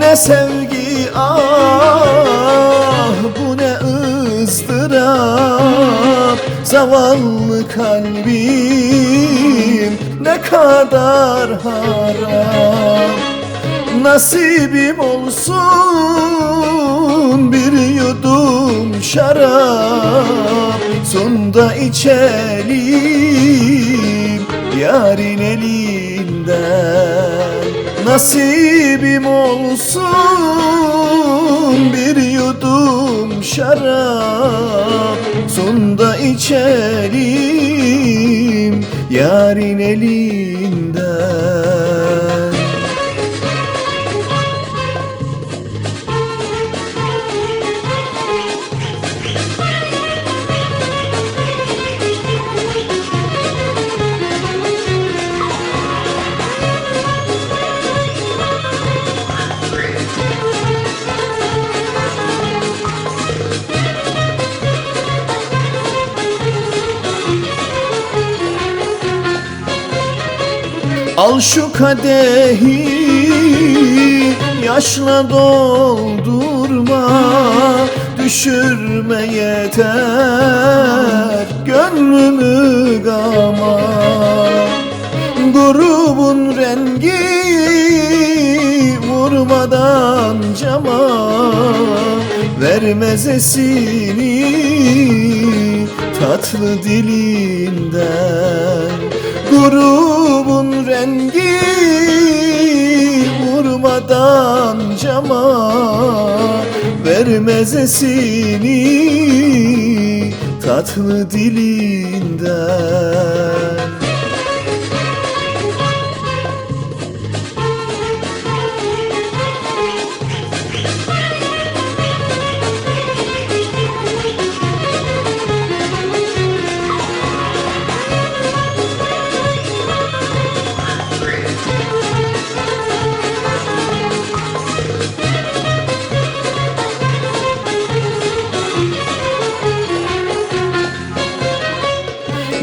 ne sevgi ah bu ne ızdırap. Zavallı kalbim ne kadar harap Nasibim olsun bir yudum şarap. Sonda içelim yarın elinden Nasibim olsun bir yudum şarap. Sonda içelim yarın elinden Al şu kadehi yaşla doldurma Düşürme yeter gönlümü gama. Grubun rengi vurmadan cama Vermez esini tatlı dilinden Rengi vurmadan cama Vermez esini tatlı dilinden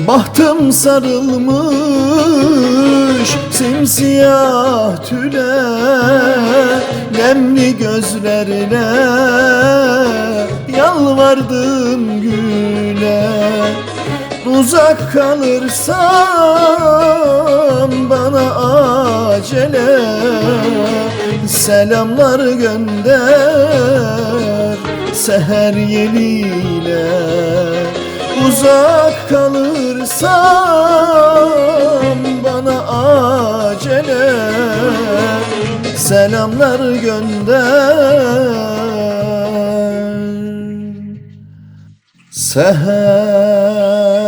Bahtım sarılmış simsiyah tüle Nemli gözlerine yalvardım güle. Uzak kalırsam bana acele Selamlar gönder seher yeliyle. Uzak kalırsam bana acele Selamlar gönder. Seher